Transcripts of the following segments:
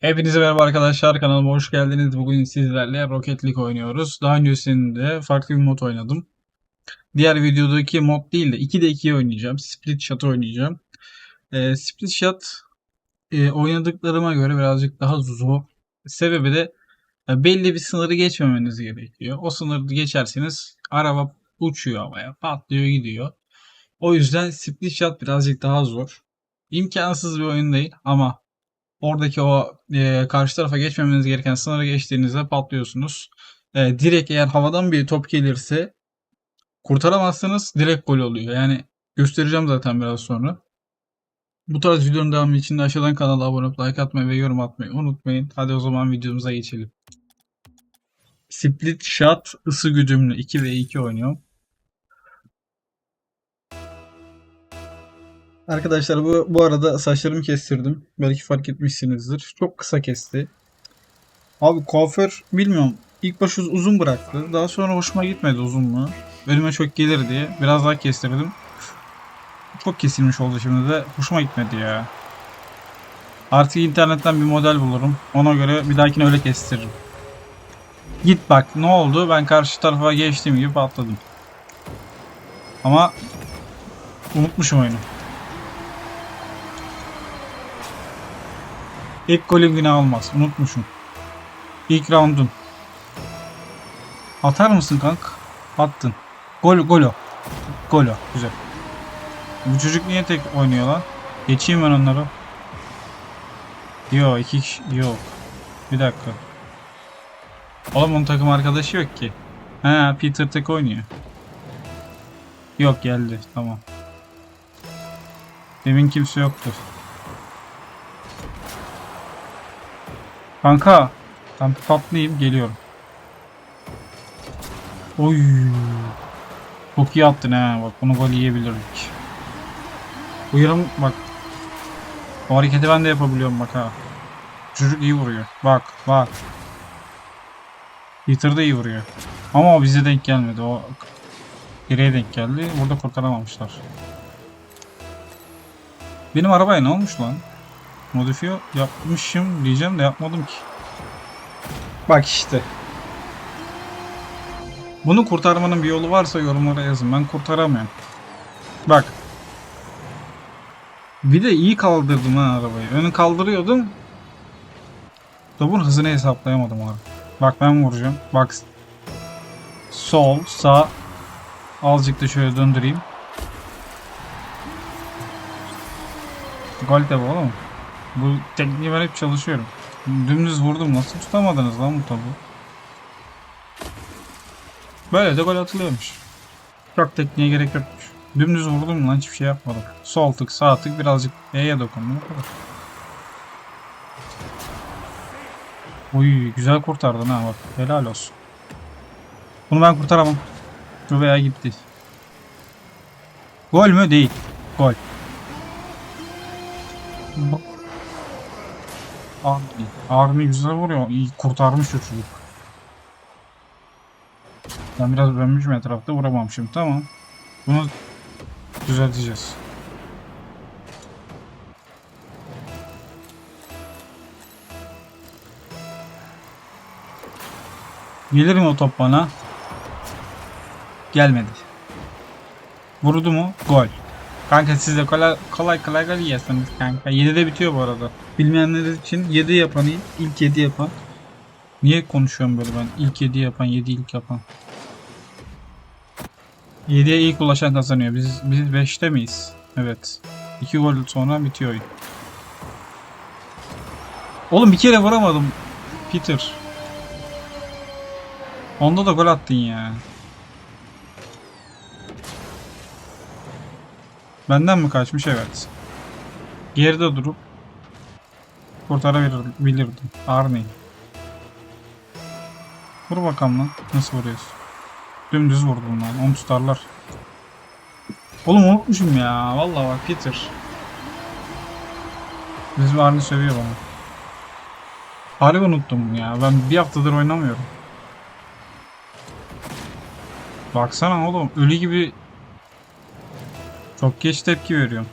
Hepinize merhaba arkadaşlar kanalıma hoş geldiniz. Bugün sizlerle Rocket League oynuyoruz. Daha öncesinde farklı bir mod oynadım. Diğer videodaki mod değil de 2'de 2'yi oynayacağım. Split Shot oynayacağım. Ee, Split Shot e, oynadıklarıma göre birazcık daha zor. Sebebi de e, belli bir sınırı geçmemeniz gerekiyor. O sınırı geçerseniz araba uçuyor havaya, patlıyor gidiyor. O yüzden Split Shot birazcık daha zor. İmkansız bir oyun değil ama oradaki o e, karşı tarafa geçmemeniz gereken sınırı geçtiğinizde patlıyorsunuz. E, direkt eğer havadan bir top gelirse kurtaramazsanız direkt gol oluyor. Yani göstereceğim zaten biraz sonra. Bu tarz videonun devamı için de aşağıdan kanala abone olup like atmayı ve yorum atmayı unutmayın. Hadi o zaman videomuza geçelim. Split Shot ısı güdümlü 2 ve 2 oynuyorum. Arkadaşlar bu, bu arada saçlarımı kestirdim. Belki fark etmişsinizdir. Çok kısa kesti. Abi kuaför bilmiyorum. İlk baş uz- uzun bıraktı. Daha sonra hoşuma gitmedi uzunluğu. Önüme çok gelir diye biraz daha kestirdim. Çok kesilmiş oldu şimdi de. Hoşuma gitmedi ya. Artık internetten bir model bulurum. Ona göre bir dahakine öyle kestiririm. Git bak ne oldu? Ben karşı tarafa geçtiğim gibi patladım. Ama unutmuşum oyunu. İlk golün günah olmaz. Unutmuşum. İlk roundun. Atar mısın kank? Attın. Gol, golo. Golo. Güzel. Bu çocuk niye tek oynuyor lan? Geçeyim ben onları. Yo iki kişi. Yok. Bir dakika. Oğlum onun takım arkadaşı yok ki. He Peter tek oynuyor. Yok geldi. Tamam. Demin kimse yoktu. Kanka. Tam patlayayım geliyorum. Oy. Çok iyi attın ha. Bak bunu gol yiyebilirdik. Bu bak. O hareketi ben de yapabiliyorum bak ha. Çocuk iyi vuruyor. Bak bak. Peter de iyi vuruyor. Ama o bize denk gelmedi. O geriye denk geldi. Burada kurtaramamışlar. Benim arabaya ne olmuş lan? Modifiye yapmışım diyeceğim de yapmadım ki. Bak işte. Bunu kurtarmanın bir yolu varsa yorumlara yazın. Ben kurtaramıyorum. Bak. Bir de iyi kaldırdım ha arabayı. Önü kaldırıyordum. Topun hızını hesaplayamadım abi. Bak ben vuracağım. Bak. Sol, sağ. Azıcık da şöyle döndüreyim. Gol de bu oğlum. Bu tekniği ben hep çalışıyorum. Dümdüz vurdum. Nasıl tutamadınız lan bu topu? Böyle de gol atılıyormuş. Çok tekniğe gerek yokmuş. Dümdüz vurdum lan hiçbir şey yapmadım. Sol tık sağ tık birazcık E'ye dokundum. O kadar. Uy güzel kurtardın ha bak. Helal olsun. Bunu ben kurtaramam. Bu veya gitti. Gol mü? Değil. Gol. Bak. Army. Army güzel vuruyor. İyi kurtarmış o çocuk. Ben biraz dönmüşüm etrafta vuramamışım. Tamam. Bunu düzelteceğiz. Gelir mi o top bana? Gelmedi. Vurdu mu? Gol. Kanka siz de kolay kolay kolay gol yiyorsunuz kanka. 7'de bitiyor bu arada. Bilmeyenler için 7 yapan ilk 7 yapan. Niye konuşuyorum böyle ben? İlk 7 yapan, 7 ilk yapan. 7'ye ilk ulaşan kazanıyor. Biz biz 5'te miyiz? Evet. 2 gol sonra bitiyor oyun. Oğlum bir kere vuramadım. Peter. Onda da gol attın ya. Benden mi kaçmış? Evet. Geride durup kurtarabilirdim. Army. Vur bakalım lan. Nasıl vuruyorsun? Dümdüz vurdum lan. Onu tutarlar. Oğlum unutmuşum ya. Vallahi bak Peter. Bizim Army sövüyor bana. Harbi unuttum ya. Ben bir haftadır oynamıyorum. Baksana oğlum. Ölü gibi çok geç tepki veriyorum.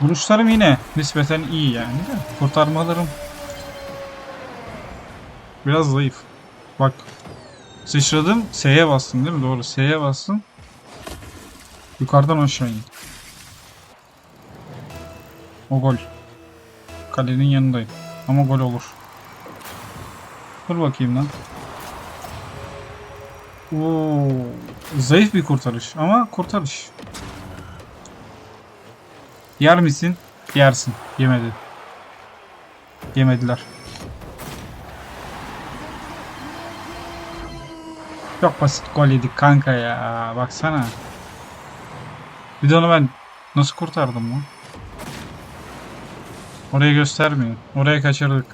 Vuruşlarım yine nispeten iyi yani de. Kurtarmalarım biraz zayıf. Bak. Sıçradım. S'ye bastım değil mi? Doğru. S'ye bastım. Yukarıdan aşağı in. O gol. Kalenin yanındayım. Ama gol olur. Dur bakayım lan. Oo, zayıf bir kurtarış ama kurtarış. Yer misin? Yersin. Yemedi. Yemediler. Çok basit gol yedik kanka ya. Baksana. Bir de onu ben nasıl kurtardım lan? Orayı göstermiyor. Oraya kaçırdık.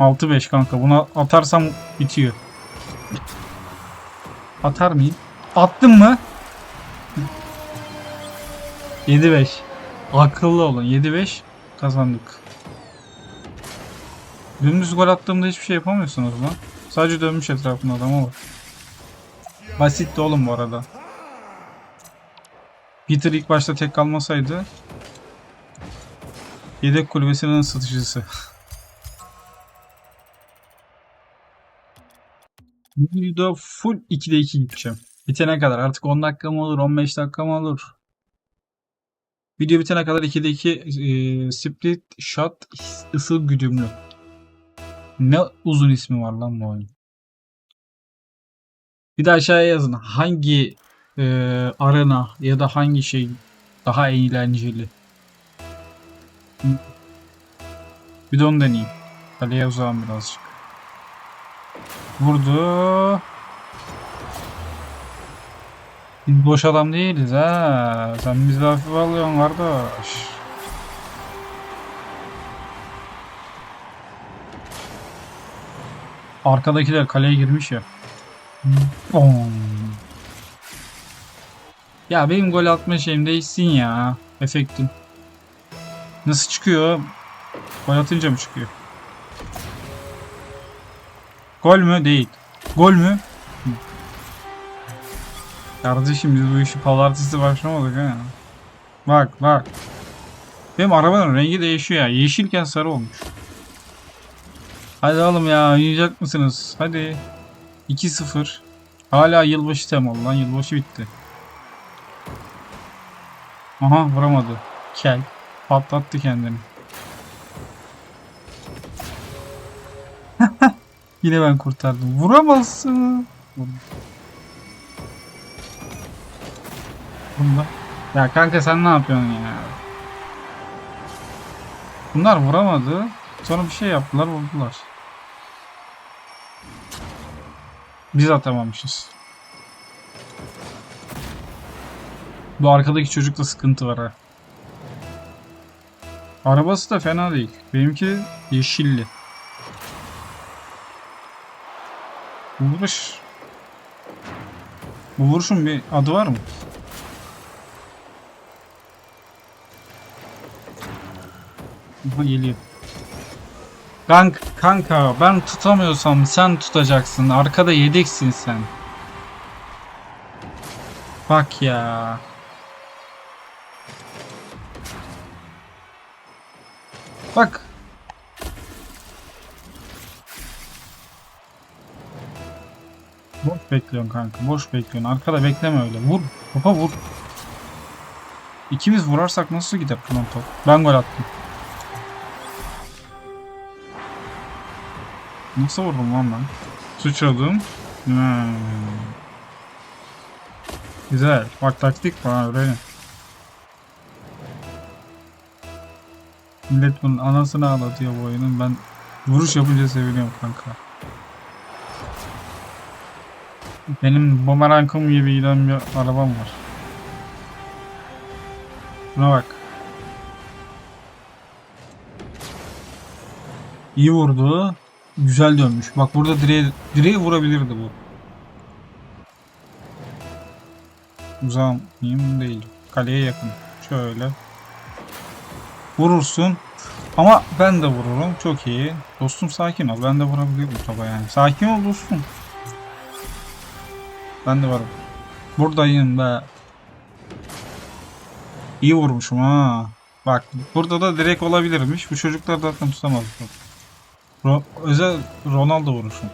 6-5 kanka. Bunu atarsam bitiyor. Atar mıyım? Attım mı? 7-5. Akıllı olun. 7-5 kazandık. Dümdüz gol attığımda hiçbir şey yapamıyorsunuz lan. Sadece dönmüş etrafında adama bak. Basitti oğlum bu arada. Peter ilk başta tek kalmasaydı yedek kulübesinin ısıtıcısı. Bu video full 2'de 2 gideceğim. Bitene kadar artık 10 dakika mı olur 15 dakika mı olur. Video bitene kadar 2'de 2 e, split shot ısı güdümlü. Ne uzun ismi var lan bu oyun. Bir de aşağıya yazın. Hangi e, arena ya da hangi şey daha eğlenceli. Bir de onu deneyeyim. Kaleye uzağım birazcık. Vurdu. Biz boş adam değiliz ha. Sen bizi hafif alıyorsun kardeş. Arkadakiler kaleye girmiş ya. Bom. Ya benim gol atma şeyim değişsin ya. Efektim. Nasıl çıkıyor? Gol atınca mı çıkıyor? Gol mü? Değil. Gol mü? Kardeşim biz bu işi pazartesi başlamadık ha. Bak bak. Benim arabanın rengi değişiyor ya. Yeşilken sarı olmuş. Hadi oğlum ya oynayacak mısınız? Hadi. 2-0. Hala yılbaşı temalı lan. Yılbaşı bitti. Aha vuramadı. Kel. Patlattı kendini. Yine ben kurtardım. Vuramazsın. Bunda. Ya kanka sen ne yapıyorsun ya? Bunlar vuramadı. Sonra bir şey yaptılar vurdular. Biz atamamışız. Bu arkadaki çocukta sıkıntı var ha. Arabası da fena değil. Benimki yeşilli. Bu vuruş. Bu vuruşun bir adı var mı? Aha geliyor. Kanka, kanka ben tutamıyorsam sen tutacaksın. Arkada yedeksin sen. Bak ya. Bak. Boş bekliyorsun kanka. Boş bekliyorsun. Arkada bekleme öyle. Vur. Topa vur. İkimiz vurarsak nasıl gider lan top? Ben gol attım. Nasıl vurdum lan ben? Sıçradım. Hmm. Güzel. Bak taktik var öğrenin. Millet bunun anasını ağlatıyor bu oyunun. Ben vuruş yapınca seviniyorum kanka. Benim bumerangım gibi giden bir arabam var. Buna bak. İyi vurdu. Güzel dönmüş. Bak burada direğe, direğe vurabilirdi bu. Uzağım mıyım? Değil. Kaleye yakın. Şöyle. Vurursun. Ama ben de vururum. Çok iyi. Dostum sakin ol. Ben de vurabilirim topa yani. Sakin ol dostum. Ben de varım. Buradayım be. İyi vurmuşum ha. Bak burada da direkt olabilirmiş. Bu çocuklar zaten tutamaz. Ro özel Ronaldo vuruşum.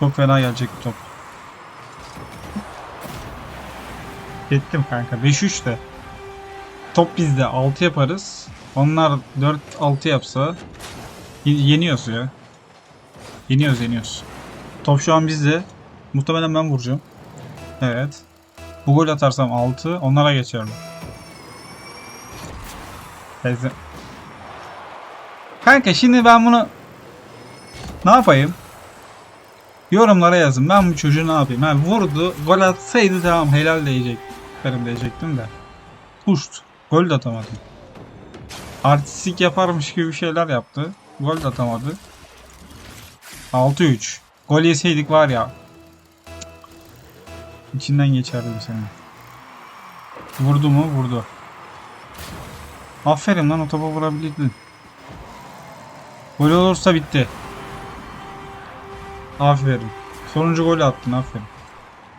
Çok fena gelecek bir top. Gittim kanka. 5-3 de. Top bizde. 6 yaparız. Onlar 4-6 yapsa yeniyoruz ya. Yeniyoruz yeniyoruz. Top şu an bizde. Muhtemelen ben vuracağım. Evet. Bu gol atarsam 6. Onlara geçerim. Teyze. Kanka şimdi ben bunu ne yapayım? Yorumlara yazın. Ben bu çocuğu ne yapayım? Ha, vurdu. Gol atsaydı tamam helal diyecek. Benim diyecektim de. Puşt. Gol de atamadı. Artistik yaparmış gibi şeyler yaptı. Gol de atamadı. 6-3. Gol yeseydik var ya. İçinden geçerdim senin. Vurdu mu? Vurdu. Aferin lan o topa vurabildin. Gol olursa bitti. Aferin. Sonuncu golü attın aferin.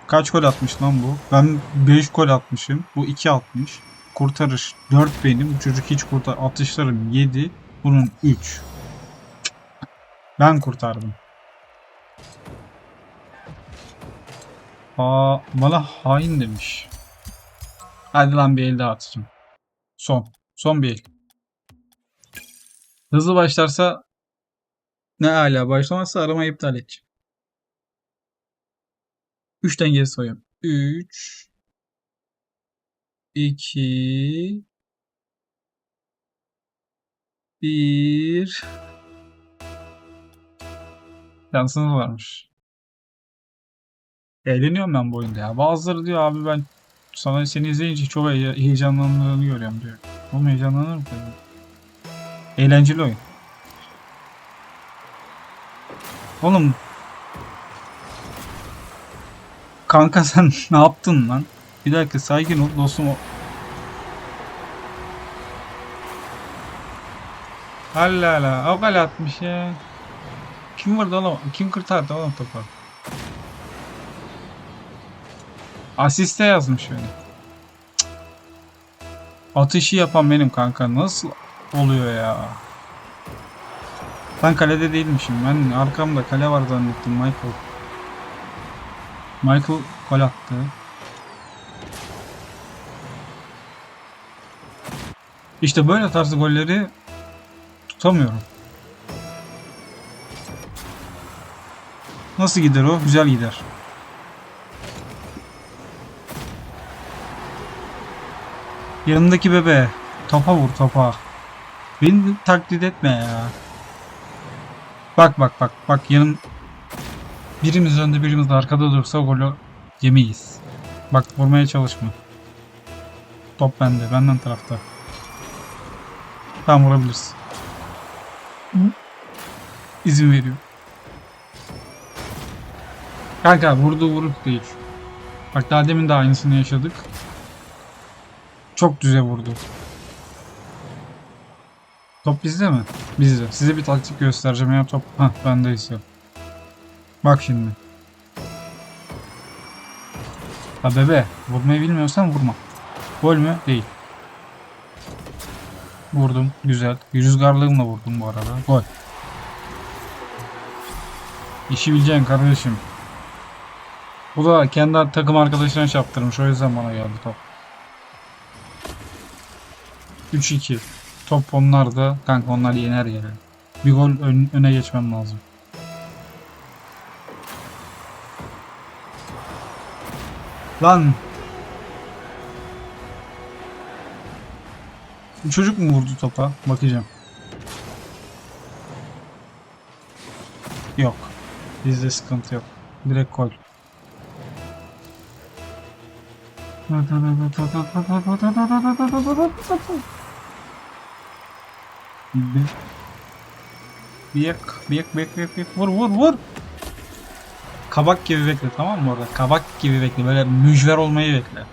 Kaç gol atmış lan bu? Ben 5 gol atmışım. Bu 2 atmış. Kurtarış 4 benim. Bu çocuk hiç kurtar. Atışlarım 7. Bunun 3. Ben kurtardım. Aa, bana hain demiş. Hadi lan bir el daha atacağım. Son. Son bir el. Hızlı başlarsa ne hala başlamazsa aramayı iptal edeceğim. 3'ten geri sayıyorum. 3 2 1 Şansınız varmış. Eğleniyorum ben bu oyunda ya. Bazıları diyor abi ben sana seni izleyince çok heye- heyecanlandığını görüyorum diyor. Oğlum heyecanlanır mı? Eğlenceli oyun. Oğlum Kanka sen ne yaptın lan? Bir dakika sakin ol dostum. Allah Allah. O gol atmış ya. Kim vurdu oğlum? Kim kurtardı oğlum topu? Asiste yazmış öyle. Atışı yapan benim kanka. Nasıl oluyor ya? Ben kalede değilmişim. Ben arkamda kale var zannettim Michael. Michael gol attı. İşte böyle tarzı golleri tutamıyorum. Nasıl gider o? Güzel gider. Yanındaki bebe. Topa vur topa. Beni taklit etme ya. Bak bak bak bak yanım birimiz önde birimiz arkada dursa golü yemeyiz. Bak vurmaya çalışma. Top bende. Benden tarafta. Tamam vurabilirsin. İzin veriyor. Kanka vurdu vuruk değil. Bak daha demin de aynısını yaşadık. Çok düze vurdu. Top bizde mi? Bizde. Size bir taktik göstereceğim ya top. Hah bendeyse. Bak şimdi. Ha bebe. Vurmayı bilmiyorsan vurma. Gol mü? Değil. Vurdum. Güzel. Rüzgarlığımla vurdum bu arada. Gol. İşi bileceksin kardeşim. Bu da kendi takım arkadaşına çarptırmış. O yüzden bana geldi top. 3-2. Top onlar da. Kanka onlar yener yani. Bir gol ön- öne geçmem lazım. Lan. Çocuk mu vurdu topa? Bakacağım. Yok. Bizde sıkıntı yok. Direkt gol. Biyek, biyek, biyek, biyek, biyek. Vur, vur, vur. Kabak gibi bekle tamam mı orada? Kabak gibi bekle. Böyle mücver olmayı bekle.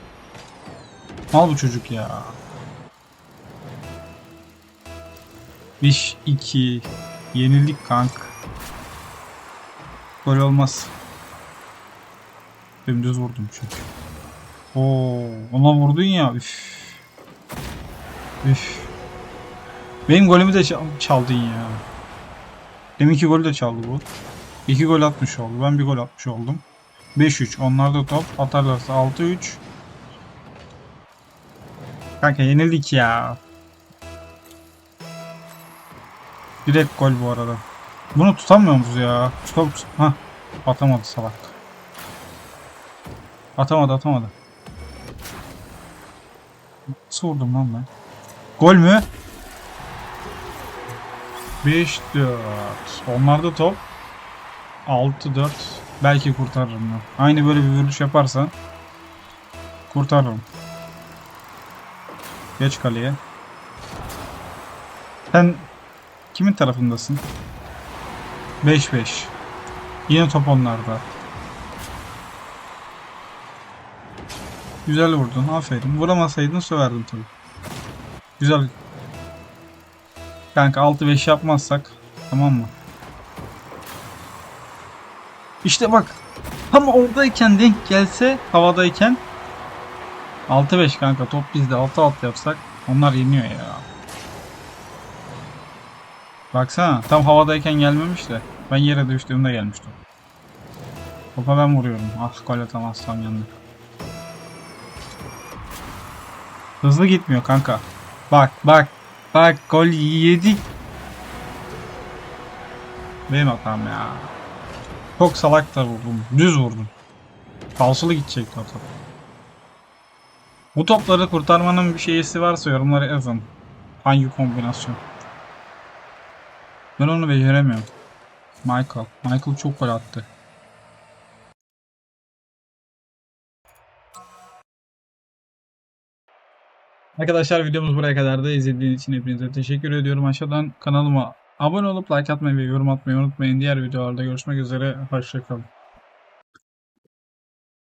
Mal bu çocuk ya. 5 2 yenildik kank. Gol olmaz. Dümdüz vurdum çünkü. Oo, ona vurdun ya. Üf. Üf. Benim golümü de çal- çaldın ya. Deminki golü de çaldı bu. İki gol atmış oldu. Ben bir gol atmış oldum. 5-3. Onlar da top. Atarlarsa 6-3. Kanka yenildik ya. Direkt gol bu arada. Bunu tutamıyor muyuz ya? Tutam ha atamadı salak. Atamadı atamadı. Nasıl vurdum lan ben? Gol mü? 5-4. Onlarda top. 6-4. Belki kurtarırım ben. Aynı böyle bir vuruş yaparsan kurtarırım. Geç kaleye. Sen kimin tarafındasın? 5-5. Yine top onlarda. Güzel vurdun. Aferin. Vuramasaydın söverdim tabii. Güzel. Kanka 6-5 yapmazsak tamam mı? İşte bak. Tam oradayken denk gelse havadayken 6-5 kanka top bizde 6-6 yapsak onlar yeniyor ya. Baksana tam havadayken gelmemiş de ben yere düştüğümde gelmiştim. Topa ben vuruyorum. Ah gol atamazsam yandı. Hızlı gitmiyor kanka. Bak bak bak gol yedik. Benim hatam ya. Çok salak da vurdum. Düz vurdum. Falsolu gidecekti o top. Bu topları kurtarmanın bir şeysi varsa yorumlara yazın. Hangi kombinasyon? Ben onu beceremiyorum. Michael. Michael çok gol attı. Arkadaşlar videomuz buraya kadar da izlediğiniz için hepinize teşekkür ediyorum. Aşağıdan kanalıma abone olup like atmayı ve yorum atmayı unutmayın. Diğer videolarda görüşmek üzere. Hoşçakalın.